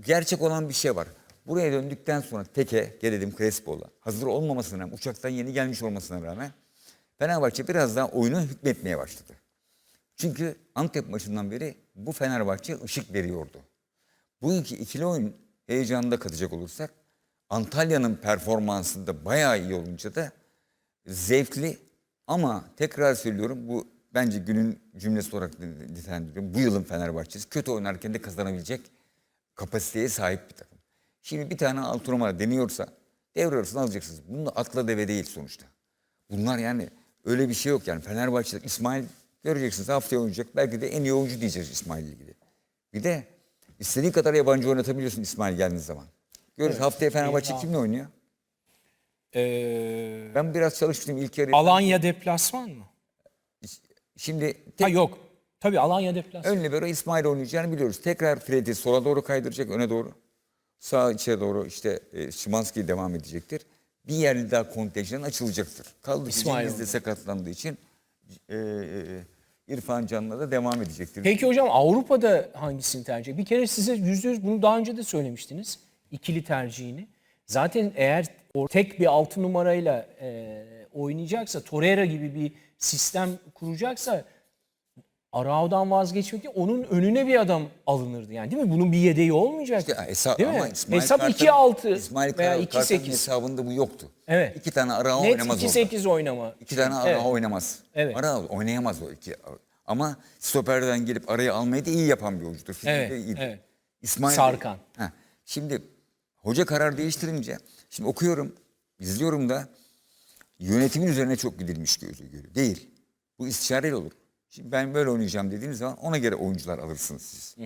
gerçek olan bir şey var. Buraya döndükten sonra Teke, gelelim Crespo'la. Hazır olmamasına rağmen, uçaktan yeni gelmiş olmasına rağmen Fenerbahçe biraz daha oyunu hükmetmeye başladı. Çünkü Antep maçından beri bu Fenerbahçe ışık veriyordu. Bugünkü ikili oyun heyecanında katacak olursak Antalya'nın performansında bayağı iyi olunca da zevkli ama tekrar söylüyorum bu bence günün cümlesi olarak nitelendiriyorum. Bu yılın Fenerbahçesi kötü oynarken de kazanabilecek kapasiteye sahip bir takım. Şimdi bir tane altı numara deniyorsa devre arasını alacaksınız. Bunun atla deve değil sonuçta. Bunlar yani öyle bir şey yok yani. Fenerbahçe'de İsmail göreceksiniz haftaya oynayacak. Belki de en iyi oyuncu diyeceğiz İsmail ile ilgili. Bir de istediğin kadar yabancı oynatabiliyorsun İsmail geldiğiniz zaman. Görürüz haftaya Fenerbahçe kimle oynuyor? Ee, Ben biraz çalıştım ilk yarı. Alanya deplasman mı? Şimdi Ha tek yok. Tabii Alanya deplasman. ön libero İsmail oynayacağını biliyoruz. Tekrar Fred'i sola doğru kaydıracak öne doğru. Sağ içe doğru işte e, Şimanski devam edecektir. Bir yerli daha kontenjan açılacaktır. Kaldı ki İsmail Cengiz de sakatlandığı için e, e, İrfan Can'la da devam edecektir. Peki hocam Avrupa'da hangisini tercih? Bir kere size yüzde yüz bunu daha önce de söylemiştiniz. İkili tercihini. Zaten eğer o tek bir altı numarayla e, oynayacaksa, Torreira gibi bir sistem kuracaksa Arao'dan vazgeçmek değil, onun önüne bir adam alınırdı yani değil mi? Bunun bir yedeği olmayacak. İşte hesap, değil mi? ama İsmail Hesap Kartal- 2-6 İsmail veya Kartal'ın 2-8. hesabında bu yoktu. Evet. İki tane Arao Net oynamaz orada. 2-8 oynama. İki tane ara Evet. oynamaz. Evet. Ara oynayamaz o iki. Ama stoperden gelip arayı almayı da iyi yapan bir oyuncudur. Fizikte Evet, evet. İsmail Sarkan. Heh, Şimdi hoca karar değiştirince şimdi okuyorum, izliyorum da yönetimin üzerine çok gidilmiş gözü görüyor. Değil. Bu istişareyle olur. Şimdi ben böyle oynayacağım dediğiniz zaman ona göre oyuncular alırsınız siz.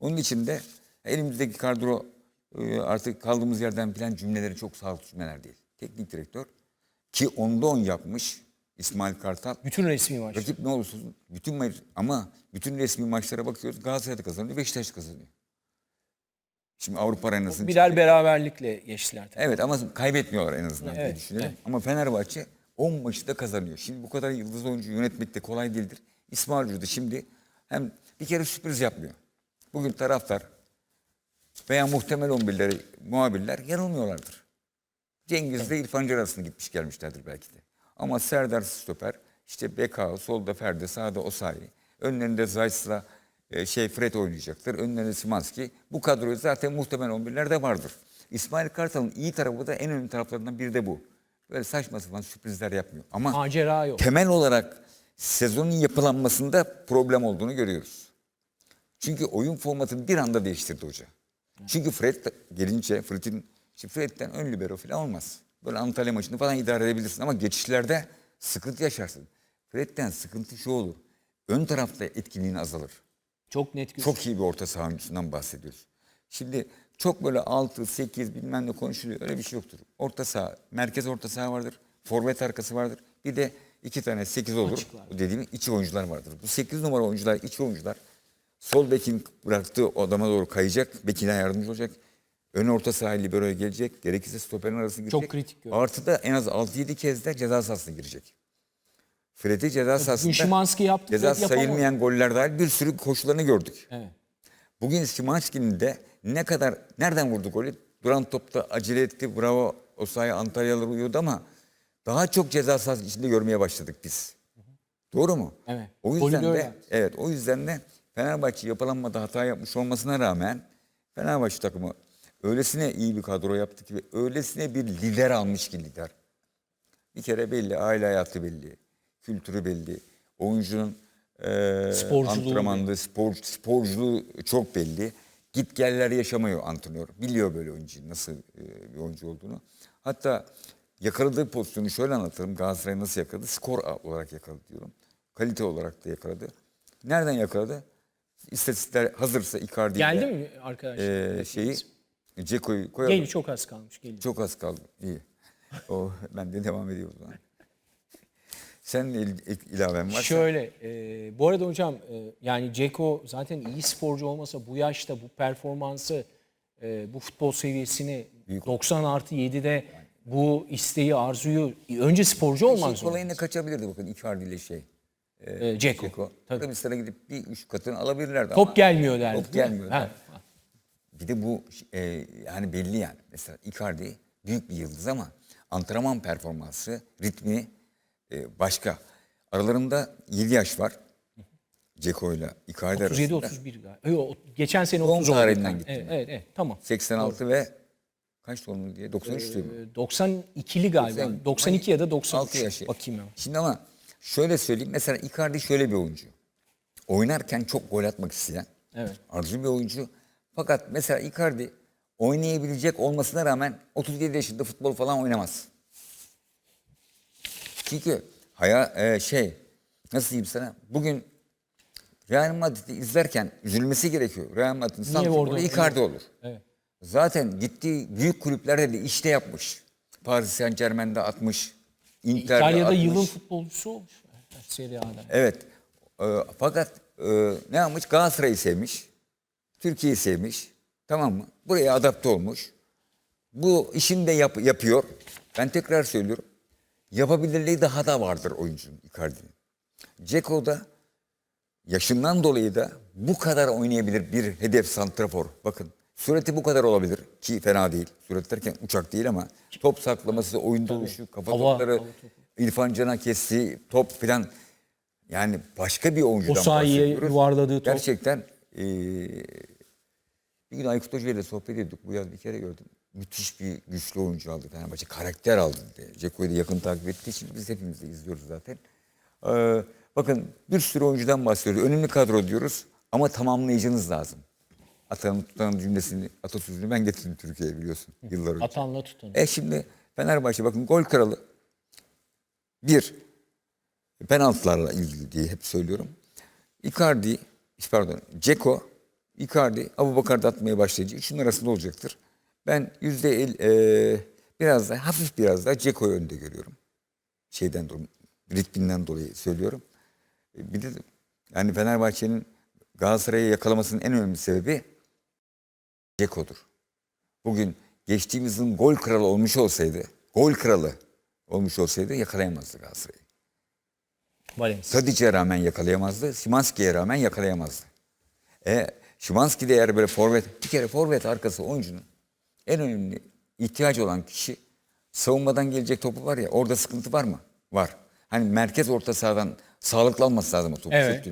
Onun için de elimizdeki kadro e, artık kaldığımız yerden filan cümleleri çok sağlıklı cümleler değil. Teknik direktör ki onda on yapmış İsmail Kartal. Bütün resmi maç. Rakip ne olursa olsun bütün maç ama bütün resmi maçlara bakıyoruz. Galatasaray'da kazanıyor, Beşiktaş kazanıyor. Şimdi Avrupa arenasını Birer beraberlikle geçtiler. tabii. Evet ama kaybetmiyorlar en azından diye Evet, düşünelim. evet. Ama Fenerbahçe 10 maçı da kazanıyor. Şimdi bu kadar yıldız oyuncu yönetmek de kolay değildir. İsmail da şimdi hem bir kere sürpriz yapmıyor. Bugün taraftar veya muhtemel 11'leri, muhabirler yanılmıyorlardır. Cengiz de İrfan arasında gitmiş gelmişlerdir belki de. Ama Serdar Stoper, işte Beka, solda Ferdi, sağda Osayi, önlerinde Zayt'la e, şey Fred oynayacaktır. Önlerinde Simanski. Bu kadroyu zaten muhtemel 11'lerde vardır. İsmail Kartal'ın iyi tarafı da en önemli taraflarından biri de bu. Böyle saçma sapan sürprizler yapmıyor. Ama Macera yok. temel olarak sezonun yapılanmasında problem olduğunu görüyoruz. Çünkü oyun formatını bir anda değiştirdi hoca. Çünkü Fred gelince Fred'in şimdi Fred'den ön libero falan olmaz. Böyle Antalya maçını falan idare edebilirsin ama geçişlerde sıkıntı yaşarsın. Fred'den sıkıntı şu olur. Ön tarafta etkinliğin azalır. Çok net gözüküyor. Çok iyi bir orta saha oyuncusundan bahsediyoruz. Şimdi çok böyle 6, 8 bilmem ne konuşuluyor. Öyle bir şey yoktur. Orta saha, merkez orta saha vardır. Forvet arkası vardır. Bir de iki tane 8 olur. Açık var. Bu dediğim içi oyuncular vardır. Bu 8 numara oyuncular, içi oyuncular. Sol bekin bıraktığı adama doğru kayacak. Bekine yardımcı olacak. Ön orta saha liberoya gelecek. Gerekirse stoperin arasına girecek. Çok kritik görüyorum. Artı da en az 6-7 kez de ceza sahasına girecek. Fred'i ceza sahasında Şimanski yaptı, ceza Fred sayılmayan goller dahil bir sürü koşularını gördük. Evet. Bugün Şimanski'nin de ne kadar nereden vurdu golü? Duran topta acele etti. Bravo. O sayı Antalyalılar uyuyordu ama daha çok ceza sahası içinde görmeye başladık biz. Doğru mu? Evet. O yüzden de evet o yüzden de Fenerbahçe yapılanmada hata yapmış olmasına rağmen Fenerbahçe takımı öylesine iyi bir kadro yaptı ki ve öylesine bir lider almış ki lider. Bir kere belli, aile hayatı belli, kültürü belli, oyuncunun e, Sporculuğu antrenmanlığı, spor, sporculuğu çok belli. Git geller yaşamıyor antrenör. Biliyor böyle oyuncu nasıl e, bir oyuncu olduğunu. Hatta yakaladığı pozisyonu şöyle anlatırım. Galatasaray nasıl yakaladı? Skor olarak yakaladı diyorum. Kalite olarak da yakaladı. Nereden yakaladı? İstatistikler hazırsa Icardi Geldi mi arkadaşlar? e, şeyi Ceko'yu koyalım. Geliyor çok az kalmış. Geliyor. Çok az kaldı. İyi. O ben de devam ediyor o zaman. Senin il, il- ilaven varsa. Şöyle, e, bu arada hocam e, yani Ceko zaten iyi sporcu olmasa bu yaşta bu performansı, e, bu futbol seviyesini 90 artı 7'de bu isteği, arzuyu önce sporcu olmak şey zorunda. kolayına kaçabilirdi bakın Icardi ile şey. E, Ceko. Ceko. Tabii. Arabistan'a gidip bir üç katını alabilirlerdi Top ama gelmiyor derdi. Top gelmiyor. Ha. Bir de bu e, yani belli yani. Mesela Icardi büyük bir yıldız ama antrenman performansı, ritmi e, başka. Aralarında 7 yaş var. Ceko ile Icardi 37 arasında. 31 galiba. Yok, geçen sene Doğum 30 oldu. tarihinden gittim Evet, evet, evet, tamam. 86 ve kaç doğumlu diye 93 diyor. Ee, 92'li galiba. 90 92 ya da 6 93. yaşı. Bakayım hemen. Şimdi ama şöyle söyleyeyim. Mesela Icardi şöyle bir oyuncu. Oynarken çok gol atmak isteyen. Evet. Arzu bir oyuncu. Fakat mesela Icardi oynayabilecek olmasına rağmen 37 yaşında futbol falan oynamaz. Çünkü haya e, şey nasıl diyeyim sana bugün Real Madrid'i izlerken üzülmesi gerekiyor. Real Madrid'in orada santraforu oynuyor? Icardi olur. Evet. Zaten gittiği büyük kulüplerde de işte yapmış. Paris Saint Germain'de atmış. Inter'de İtalya'da atmış. yılın futbolcusu olmuş. Serie A'da. Evet. Ee, fakat e, ne yapmış? Galatasaray'ı sevmiş. Türkiye'yi sevmiş. Tamam mı? Buraya adapte olmuş. Bu işini de yap- yapıyor. Ben tekrar söylüyorum. Yapabilirliği daha da vardır oyuncunun Icardi'nin. Ceko da yaşından dolayı da bu kadar oynayabilir bir hedef santrafor. Bakın sürati bu kadar olabilir ki fena değil. Sürat derken uçak değil ama top saklaması, oyunda oluşu, kafa Hava- topları, hava topu. İrfan Can'a kestiği top filan yani başka bir oyuncudan Osayi'ye bahsediyoruz. yuvarladığı top. Gerçekten eee, bir gün Aykut Hoca ile sohbet ediyorduk. Bu yaz bir kere gördüm. Müthiş bir güçlü oyuncu aldı Fenerbahçe. Karakter aldı. dedi. Ceko'yu da yakın takip ettiği için biz hepimiz de izliyoruz zaten. Ee, bakın bir sürü oyuncudan bahsediyoruz. Önemli kadro diyoruz ama tamamlayıcınız lazım. Atanın tutanın cümlesini, atasözünü ben getirdim Türkiye'ye biliyorsun yıllar önce. Atanla tutan. E şimdi Fenerbahçe bakın gol kralı. Bir, penaltılarla ilgili diye hep söylüyorum. Icardi, pardon, Ceko, Icardi, Abubakar da atmaya başlayınca üçünün arasında olacaktır. Ben yüzde el, e, biraz da hafif biraz daha Ceko'yu önde görüyorum. Şeyden dolayı, ritminden dolayı söylüyorum. E, Bir de yani Fenerbahçe'nin Galatasaray'ı yakalamasının en önemli sebebi Ceko'dur. Bugün geçtiğimiz yılın gol kralı olmuş olsaydı, gol kralı olmuş olsaydı yakalayamazdı Galatasaray'ı. Valencia. Tadic'e rağmen yakalayamazdı, Şimanski'ye rağmen yakalayamazdı. E, Şimanski de eğer böyle forvet, bir kere forvet arkası oyuncunun en önemli ihtiyacı olan kişi savunmadan gelecek topu var ya orada sıkıntı var mı? Var. Hani merkez orta sahadan sağlıklı alması lazım o topu. Evet.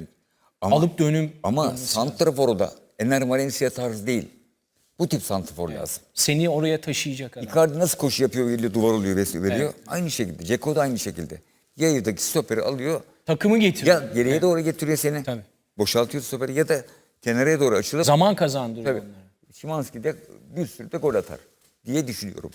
Ama, Alıp dönüm. ama santraforu da Ener Valencia tarzı değil. Bu tip santrafor lazım. Seni oraya taşıyacak adam. Icardi nasıl koşu yapıyor, geliyor, duvar oluyor, veriyor. Aynı şekilde. Ceko da aynı şekilde. Yayıdaki stoperi alıyor. Takımı getiriyor. Ya geriye doğru getiriyor seni. Tabii. Boşaltıyor stoperi ya da kenara doğru açılıp Zaman kazandırıyor Tabii. onlara. Şimanski de bir sürü de gol atar diye düşünüyorum.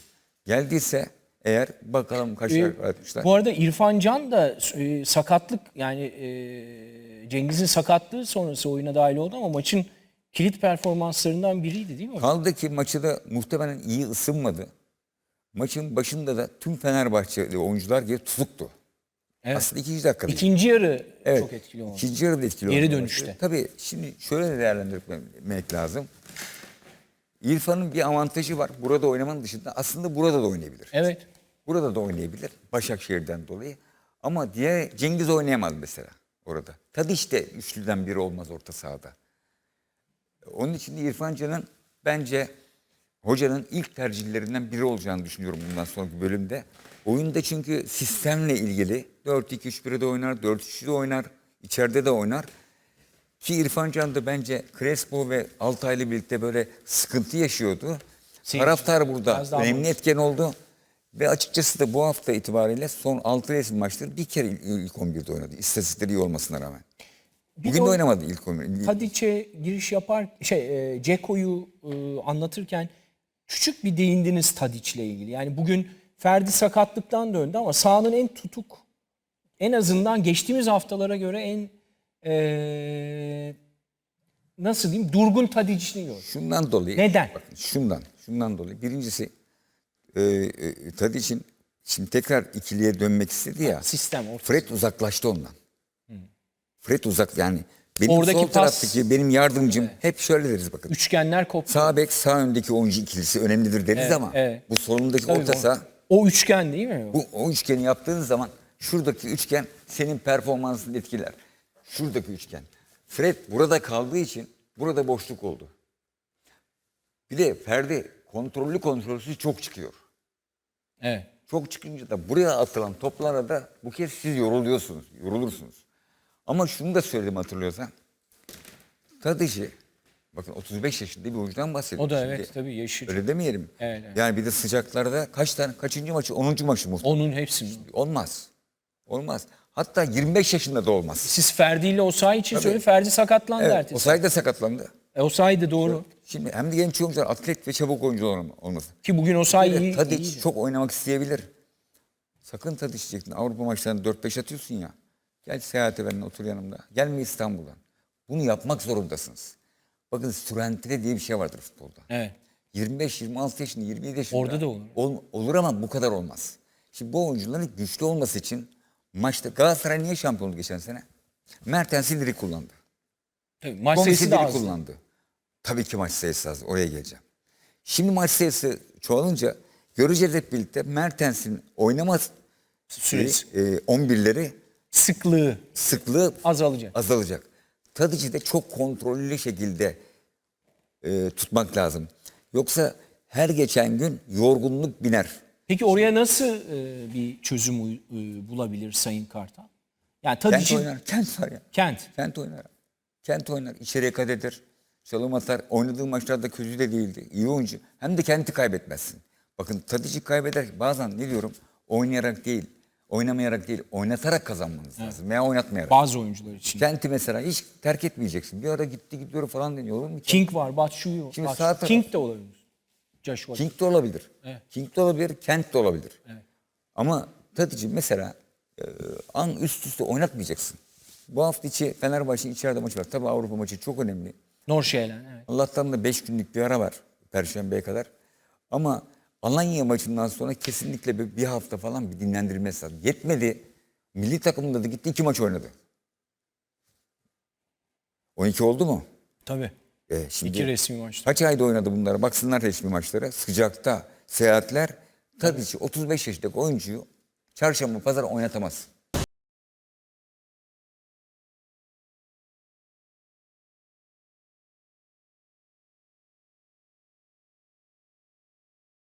Geldiyse eğer bakalım kaç Ee, atmışlar. Bu arada İrfan Can da e, sakatlık yani e, Cengiz'in sakatlığı sonrası oyuna dahil oldu ama maçın kilit performanslarından biriydi değil mi? hocam? Kaldı ki maçı da muhtemelen iyi ısınmadı. Maçın başında da tüm Fenerbahçeli oyuncular gibi tutuktu. Evet. Aslında ikinci dakikada. İkinci yarı Evet. çok etkili oldu. İkinci yarı da etkili Geri olmaya dönüşte. başladı. Tabii şimdi şöyle de değerlendirmek lazım. İrfan'ın bir avantajı var. Burada oynamanın dışında aslında burada da oynayabilir. Evet. Burada da oynayabilir. Başakşehir'den dolayı. Ama diğer Cengiz oynayamaz mesela orada. Tadiç de üçlüden biri olmaz orta sahada. Onun için de İrfan Can'ın bence hocanın ilk tercihlerinden biri olacağını düşünüyorum bundan sonraki bölümde. Oyunda çünkü sistemle ilgili 4-2-3-1'de de oynar, 4-3'de oynar, içeride de oynar. Ki İrfan Can da bence Crespo ve Altay'la birlikte böyle sıkıntı yaşıyordu. Seyirci Taraftar burada önemli etken oldu. Ve açıkçası da bu hafta itibariyle son 6 resim maçları bir kere ilk 11'de oynadı. İstatistikleri iyi olmasına rağmen. Bugün de oynamadı ilk 11. Tadiç'e giriş yapar şey e, Ceko'yu e, anlatırken küçük bir değindiniz Tadiç'le ilgili. Yani bugün Ferdi sakatlıktan döndü ama sahanın en tutuk en azından geçtiğimiz haftalara göre en e, nasıl diyeyim durgun Tadiç'ini gördüm. Şundan dolayı. Neden? Bakın şundan. Şundan dolayı. Birincisi e, e, Tadic'in şimdi tekrar ikiliye dönmek istedi ya. Sistem orta. Fred uzaklaştı ondan. Fred uzak yani. Benim Oradaki sol pas- taraftaki benim yardımcım hep şöyle deriz bakın. Üçgenler koptu. Sağ bek sağ öndeki oyuncu ikilisi önemlidir deriz ama evet. bu solundaki Tabii orta saha O üçgen değil mi? bu o üçgeni yaptığın zaman şuradaki üçgen senin performansını etkiler. Şuradaki üçgen. Fred burada kaldığı için burada boşluk oldu. Bir de Ferdi kontrollü kontrolsüz çok çıkıyor. Evet. Çok çıkınca da buraya atılan toplara da bu kez siz yoruluyorsunuz, yorulursunuz. Ama şunu da söyledim hatırlıyorsan. Tadici, bakın 35 yaşında bir oyuncudan bahsediyorum. O da şimdi. evet tabii yaşı. Öyle demeyelim. Evet, evet. Yani bir de sıcaklarda kaç tane, kaçıncı maçı? 10. maçı mı? Onun hepsini. Olmaz. Olmaz. Hatta 25 yaşında da olmaz. Siz Ferdi ile Osayi için söyle. Ferdi sakatlandı Evet, ertesi. o sayede sakatlandı. E, Osayi de doğru. Şimdi hem de genç oyuncular atlet ve çabuk oyuncular olma- olması. Ki bugün Osayi de iyi. İyiydi. çok oynamak isteyebilir. Sakın Tadic diyecektin. Avrupa maçlarında 4-5 atıyorsun ya. Gel seyahate benimle otur yanımda. Gelme İstanbul'dan. Bunu yapmak zorundasınız. Bakın sürentide diye bir şey vardır futbolda. Evet. 25-26 yaşında, 27 yaşında. Orada da olur. Ol- olur ama bu kadar olmaz. Şimdi bu oyuncuların güçlü olması için maçta Galatasaray niye şampiyon oldu geçen sene? Mertens Sildir'i kullandı. Tabii, maç Gomis sayısı da az. kullandı. Tabii ki maç sayısı az. Oraya geleceğim. Şimdi maç sayısı çoğalınca göreceğiz hep birlikte Mertens'in oynama Süresi. e, 11'leri Sıklığı sıklığı azalacak. azalacak. Tadici de çok kontrollü şekilde e, tutmak lazım. Yoksa her geçen gün yorgunluk biner. Peki oraya nasıl e, bir çözüm uy- e, bulabilir Sayın Kartal? Yani Kent Tadic'in oynar. Kent var ya. Kent. Kent oynar. Kent oynar. İçeriye kat eder. Çalım atar. Oynadığı maçlarda kötü de değildi. İyi oyuncu. Hem de kenti kaybetmezsin. Bakın Tadic'i kaybeder. Bazen ne diyorum? Oynayarak değil, oynamayarak değil, oynatarak kazanmanız lazım. Veya oynatmayarak. Bazı oyuncular için. Kenti mesela hiç terk etmeyeceksin. Bir ara gitti gidiyor falan deniyor. Olur mu? King var, Batshuayi Şimdi var. sağ taraf- King de olabilir. Joshua. King de olabilir. Evet. King de olabilir, Kent de olabilir. Evet. Ama Tadici mesela e, an üst üste oynatmayacaksın. Bu hafta içi Fenerbahçe'nin içeride maçı var. Tabii Avrupa maçı çok önemli. Norşehir'len evet. Allah'tan da 5 günlük bir ara var Perşembe'ye kadar. Ama Alanya maçından sonra kesinlikle bir, bir hafta falan bir dinlendirilmesi lazım. Yetmedi. Milli takımda da gitti iki maç oynadı. 12 oldu mu? Tabii. E, şimdi İki resmi maçta. Kaç ayda oynadı bunlar? Baksınlar resmi maçlara. Sıcakta, seyahatler. Tabii ki 35 yaşındaki oyuncuyu çarşamba pazar oynatamaz.